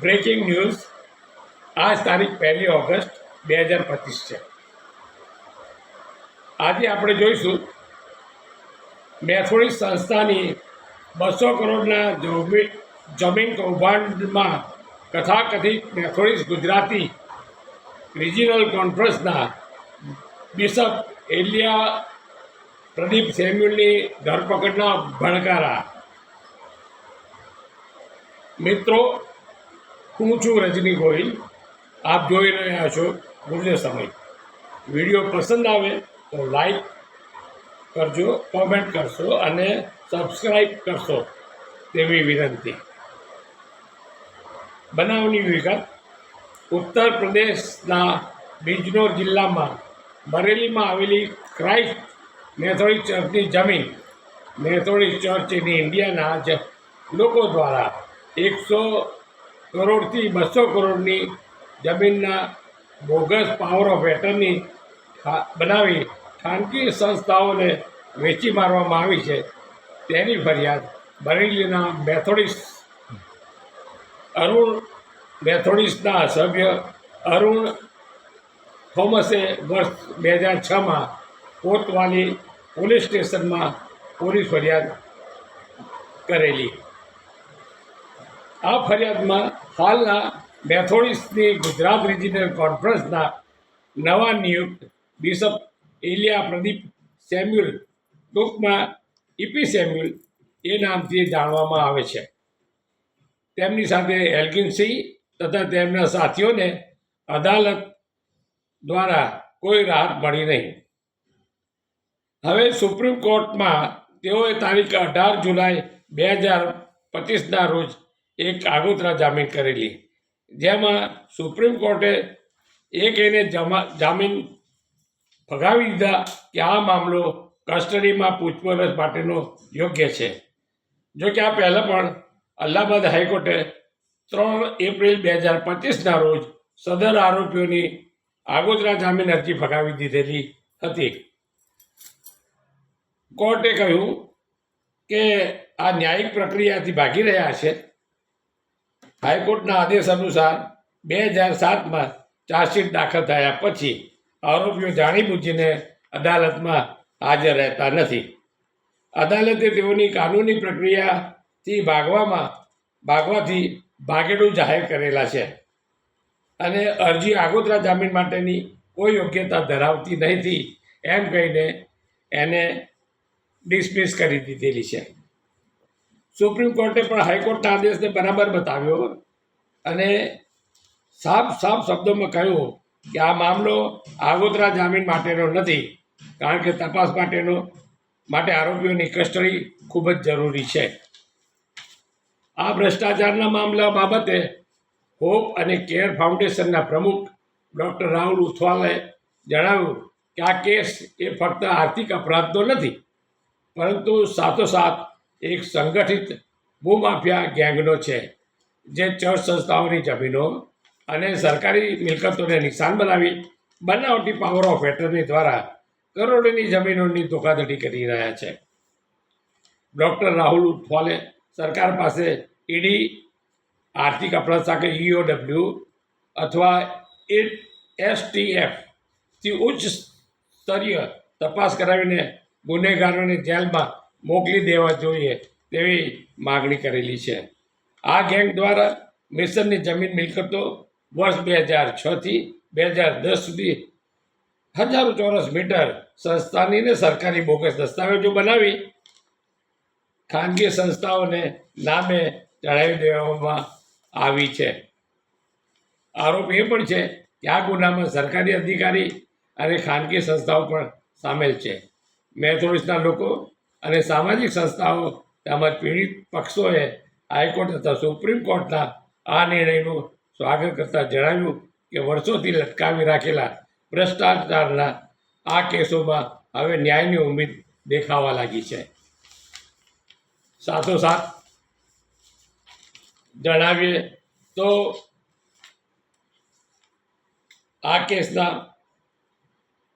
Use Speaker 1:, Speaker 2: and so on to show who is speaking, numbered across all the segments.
Speaker 1: Breaking news આજ તારીખ પહેલી ઓગસ્ટ બે હજાર પચીસ છે. આજે આપણે જોઈશું, મેથોડિસ્ટ સંસ્થાની બસો કરોડના જમી જમીન કૌભાંડમાં કથાકથિત મેથોડિસ્ટ ગુજરાતી રિજિનલ કોન્ફરન્સના બિશપ એલિયા પ્રદીપ સેમ્યુલની ધરપકડના ભણકારા. મિત્રો, હું છું રજની ગોહિલ. આપ જોઈ રહ્યા છો ગુર્જર સમય વીડિયો પસંદ આવે તો લાઈક કરજો કોમેન્ટ કરશો અને સબસ્ક્રાઈબ કરશો તેવી વિનંતી. બનાવની વિગત. ઉત્તર પ્રદેશના બિજનોર જિલ્લામાં બરેલીમાં આવેલી ક્રાઇસ્ટ મેથોડિસ્ટ ચર્ચની જમીન મેથોડિસ્ટ ચર્ચ ઇન ઇન્ડિયાના લોકો દ્વારા એકસો કરોડથી બસો કરોડની જમીનના બોગસ પાવર ઓફ એટર્ની બનાવી ખાનગી સંસ્થાઓને વેચી મારવામાં આવી છે. તેની ફરિયાદ બરેલીના મેથોડિસ્ટ, અરુણ મેથોડિસ્ટના સભ્ય અરુણ થોમસે વર્ષ બે હજાર છમાં કોતવાલી પોલીસ સ્ટેશનમાં પોલીસ ફરિયાદ કરેલી. આ ફરિયાદમાં હાલના મેથોડિસ્ટની ગુજરાત રિજિનલ કોન્ફરન્સના નવા નિયુક્ત બિશપ એલિયા પ્રદીપ સેમ્યુલ ટૂંકમાં ઇપી સેમ્યુલ એ નામથી જાણવામાં આવે છે. તેમની સાથે એલ્કિનસિંહ તથા તેમના સાથીઓને અદાલત દ્વારા કોઈ રાહત મળી નહીં. હવે સુપ્રીમ કોર્ટમાં તેઓએ તારીખ અઢાર જુલાઈ બે હજાર પચીસના રોજ એક આગોતરા જામીન કરેલી. જેમાં સુપ્રીમ કોર્ટે એક એને જમા, જામીન ફગાવી દીધા કે આ મામલો કસ્ટડીમાં પૂછપરછ માટેનો યોગ્ય છે. જો કે આ પહેલાં પણ અલ્હાબાદ હાઈકોર્ટે ત્રણ એપ્રિલ બે હજાર પચીસના રોજ સદર આરોપીઓની આગોતરા જામીન અરજી ફગાવી દીધેલી હતી. કોર્ટે કહ્યું કે આ ન્યાયિક પ્રક્રિયાથી ભાગી રહ્યા છે. હાઈકોર્ટના આદેશ અનુસાર બે હજાર સાતમાં ચાર્જશીટ દાખલ થયા પછી આરોપીઓ જાણીબૂજીને અદાલતમાં હાજર રહેતા નથી. અદાલતે તેઓની કાનૂની પ્રક્રિયાથી ભાગવામાં, ભાગવાથી ભાગેડું જાહેર કરેલા છે અને અરજી આગોતરા જામીન માટેની કોઈ યોગ્યતા ધરાવતી નહીંથી એમ કહીને એને ડિસમિસ કરી દીધેલી છે. સુપ્રીમ કોર્ટે પણ હાઈકોર્ટના આદેશને બરાબર બતાવ્યો અને સાફ સાફ શબ્દોમાં કહ્યું કે આ મામલો આગોતરા જામીન માટેનો નથી, કારણ કે તપાસ માટેનો, માટે આરોપીઓની કસ્ટડી ખૂબ જ જરૂરી છે. આ ભ્રષ્ટાચારના મામલા બાબતે હોપ અને કેર ફાઉન્ડેશનના પ્રમુખ ડૉક્ટર રાહુલ ઉથવાલે જણાવ્યું કે આ કેસ એ ફક્ત આર્થિક અપરાધનો નથી, પરંતુ સાથોસાથ એક સંગઠિત ભૂમાફિયા ગેંગનો છે, જે ચર્ચ સંસ્થાઓની જમીનો અને સરકારી મિલકતોને નિશાન બનાવી બનાવટી પાવર ઓફ એટર્ની દ્વારા કરોડોની જમીનોની ધોખાધડી કરી રહ્યા છે. ડૉક્ટર રાહુલ ઉથવાલે સરકાર પાસે ઈડી, આર્થિક અપરાધ શાખા ઈઓડબ્લ્યુ અથવા એસટીએફથી ઉચ્ચ સ્તરીય તપાસ કરાવીને ગુનેગારોને જેલમાં મોકલી દેવા જોઈએ તેવી માગણી કરેલી છે. આ ગેંગ દ્વારા મિશનની જમીન મિલકતો વર્ષ બે હજાર છથી બે હજાર દસ સુધી હજારો ચોરસ મીટર સંસ્થાની ને સરકારી બોગસ દસ્તાવેજો બનાવી ખાનગી સંસ્થાઓને નામે ચડાવી દેવામાં આવી છે. આરોપ એ પણ છે કે આ ગુનામાં સરકારી અધિકારી અને ખાનગી સંસ્થાઓ પણ સામેલ છે. મેથોડિસના લોકો અને સામાજિક સંસ્થાઓ તેમજ પીડિત પક્ષોએ હાઈકોર્ટ તથા સુપ્રીમ કોર્ટના આ નિર્ણયનું સ્વાગત કરતાં જણાવ્યું કે વર્ષોથી લટકાવી રાખેલા ભ્રષ્ટાચારના આ કેસોમાં હવે ન્યાયની ઉમ્મીદ દેખાવા લાગી છે. સાથોસાથ જણાવીએ તો આ કેસના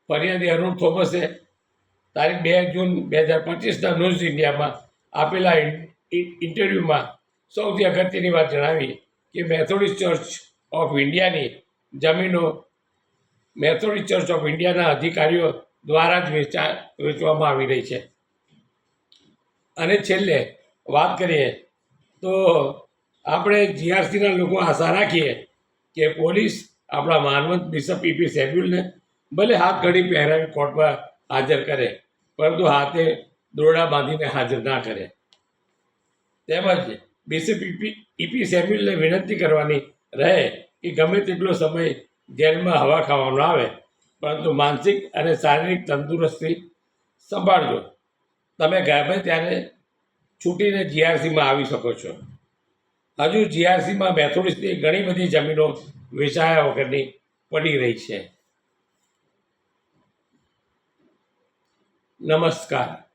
Speaker 1: ફરિયાદી અરુણ થોમસે તારીખ બે જૂન બે હજાર પચીસના ન્યૂઝ ઇન્ડિયામાં આપેલા ઇન્ટરવ્યૂમાં સૌથી અગત્યની વાત જણાવી કે મેથોડિસ્ટ ચર્ચ ઓફ ઇન્ડિયાની જમીનો મેથોડિસ્ટ ચર્ચ ઓફ ઇન્ડિયાના અધિકારીઓ દ્વારા જ વેચા, વેચવામાં આવી રહી છે. અને છેલ્લે વાત કરીએ તો આપણે જીઆરસીના લોકો આશા રાખીએ કે પોલીસ આપણા માનવંત બિશપ પીપી શેડ્યુલને ભલે હાથ ઘડી પહેરાવી કોર્ટમાં હાજર કરે. પરંતુ હાથે દોરડા બાંધીને હાજર ના કરે. તેમજ બિશપ ઈપી ઇપી સેમ્યુલને વિનંતી કરવાની રહે કે ગમે તેટલો સમય જેલમાં હવા ખાવાનો આવે, પરંતુ માનસિક અને શારીરિક તંદુરસ્તી સંભાળજો. તમે ગમે ત્યારે છૂટીને જીઆરસીમાં આવી શકો છો. હજુ જીઆરસીમાં મેથોડિસ્ટની ઘણી બધી જમીનો વેચાયા વગરની પડી રહી છે. નમસ્કાર.